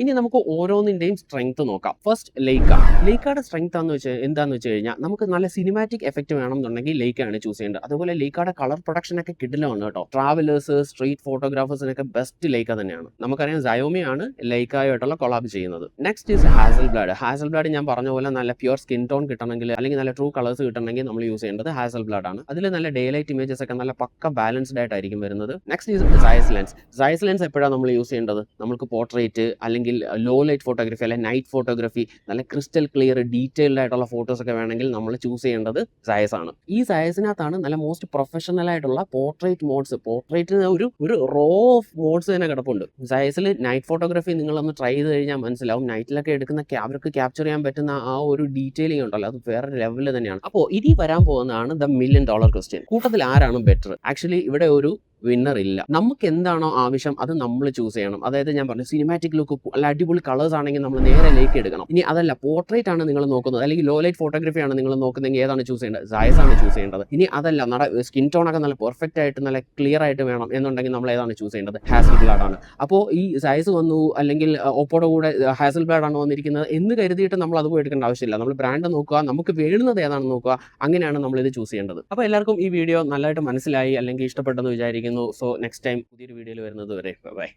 ഇനി നമുക്ക് ഓരോന്നിന്റെയും സ്ട്രെങ്ത് നോക്കാം. ഫസ്റ്റ് ലേക്ക ലേക്കയുടെ സ്ട്രെങ്ത് എന്ന് വെച്ചാൽ എന്താന്ന് വെച്ച് കഴിഞ്ഞാൽ നമുക്ക് നല്ല സിനിമാറ്റിക് എഫക്റ്റ് വേണമെന്നുണ്ടെങ്കിൽ ലേക്കാണ് ചൂസ് ചെയ്യേണ്ടത്. അതുപോലെ ലേക്കയുടെ കളർ പ്രൊഡക്ഷൻ ഒക്കെ കിടിലമാണ് കേട്ടോ. ട്രാവലേഴ്സ് സ്ട്രീറ്റ് ഫോട്ടോഗ്രാഫേഴ്സിനൊക്കെ ബെസ്റ്റ് ലേക്ക തന്നെയാണ്. നമുക്കറിയാം Xiaomi ആണ് ലേക്കായിട്ടുള്ള കൊളാബ് ചെയ്യുന്നത്. Next is Hasselblad Hasselblad ഞാൻ പറഞ്ഞ പോലെ നല്ല പ്യുവർ സ്കിൻ ടോൺ കിട്ടണമെങ്കിൽ അല്ലെങ്കിൽ നല്ല ട്രൂ കളേഴ്സ് കിട്ടണമെങ്കിൽ നമ്മൾ യൂസ് ചെയ്യേണ്ടത് ഹാസൽ ബ്ലാഡ് ആണ് അതിൽ നല്ല ഡേ ലൈറ്റ് ഇമേജസ് ഒക്കെ നല്ല പക്ക ബാലൻസ്ഡ് ആയിട്ടായിരിക്കും വരുന്നത്. Next is Zeiss lens Zeiss lens എപ്പോഴാണ് നമ്മൾ യൂസ് ചെയ്യേണ്ടത്? നമുക്ക് പോർട്രേറ്റ് അല്ലെങ്കിൽ ലോ ലൈറ്റ് ഫോട്ടോഗ്രാഫി അല്ലെങ്കിൽ നൈറ്റ് ഫോട്ടോഗ്രാഫി നല്ല ക്രിസ്റ്റൽ ക്ലിയർ ഡീറ്റെയിൽഡ് ആയിട്ടുള്ള ഫോട്ടോസ് ഒക്കെ വേണമെങ്കിൽ നമ്മൾ ചൂസ് ചെയ്യേണ്ടത് സയസ് ആണ്. ഈ സയസിനകത്താണ് നല്ല മോസ്റ്റ് പ്രൊഫഷണൽ ആയിട്ടുള്ള പോർട്രേറ്റ് മോഡ്സ് പോർട്രേറ്റ് ഒരു ഒരു റോ ഓഫ് മോഡ്സ് തന്നെ കിടപ്പുണ്ട്. സയസിൽ നൈറ്റ് ഫോട്ടോഗ്രാഫി നിങ്ങളൊന്ന് ട്രൈ ചെയ്ത് കഴിഞ്ഞാൽ മനസ്സിലാവും. നൈറ്റിലൊക്കെ എടുക്കുന്ന അവർക്ക് ക്യാപ്ചർ ചെയ്യാൻ പറ്റുന്ന ആ ഒരു ഡീറ്റെയിലിംഗ് ഉണ്ടല്ലോ. അത് വേറെ ലെവലിൽ തന്നെയാണ്. അപ്പോൾ ഇനി വരാൻ പോകുന്നതാണ് ദ മില്യൺ ഡോളർ ക്വസ്റ്റ്യൻ കൂട്ടത്തിൽ ആരാണ് ബെറ്റർ ആക്ച്വലി ഇവിടെ ഒരു വിന്നർ ഇല്ല. നമുക്ക് എന്താണോ ആവശ്യം അത് നമ്മൾ ചൂസ് ചെയ്യണം. അതായത് ഞാൻ പറഞ്ഞു സിനിമാറ്റിക് ലുക്ക് അല്ല അടിപൊളി കളേഴ്സ് ആണെങ്കിൽ നമ്മൾ നേരെ ലേക്ക് എടുക്കണം. ഇനി അതല്ല പോർട്രേറ്റ് ആണ് നിങ്ങൾ നോക്കുന്നത്. അല്ലെങ്കിൽ ലോ ലൈറ്റ് ഫോട്ടോഗ്രാഫി ആണ് നിങ്ങൾ നോക്കുന്നതെങ്കിൽ ഏതാണ് ചൂസ് ചെയ്യേണ്ടത്? സൈസ് ആണ് ചൂസ് ചെയ്യേണ്ടത്. ഇനി അതല്ല നമ്മുടെ സ്കിൻ ടോൺ ഒക്കെ നല്ല പെർഫെക്റ്റ് ആയിട്ട് നല്ല ക്ലിയർ ആയിട്ട് വേണം എന്നുണ്ടെങ്കിൽ നമ്മൾ ഏതാണ് ചൂസ് ചെയ്യേണ്ടത്? ഹാസൽ ബ്ലാഡ് ആണ്. അപ്പോൾ ഈ സൈസ് വന്നു അല്ലെങ്കിൽ ഒപ്പോടെ കൂടെ ഹാസൽ ബ്ലാഡ് ആണ് വന്നിരിക്കുന്നത് എന്ന് കരുതിയിട്ട് നമ്മൾ അത് പോയി എടുക്കേണ്ട ആവശ്യമില്ല. നമ്മൾ ബ്രാൻഡ് നോക്കുക നമുക്ക് വേണുന്നത് ഏതാണെന്ന് നോക്കുക അങ്ങനെയാണ് നമ്മൾ ഇത് ചൂസ് ചെയ്യേണ്ടത്. അപ്പോൾ എല്ലാവർക്കും ഈ വീഡിയോ നല്ലതായിട്ട് മനസ്സിലായി അല്ലെങ്കിൽ ഇഷ്ടപ്പെട്ടെന്ന് വിചാരിക്കുന്നു. സോ നെക്സ്റ്റ് ടൈം പുതിയൊരു വീഡിയോയിൽ വരുന്നത് വരെ. ബൈ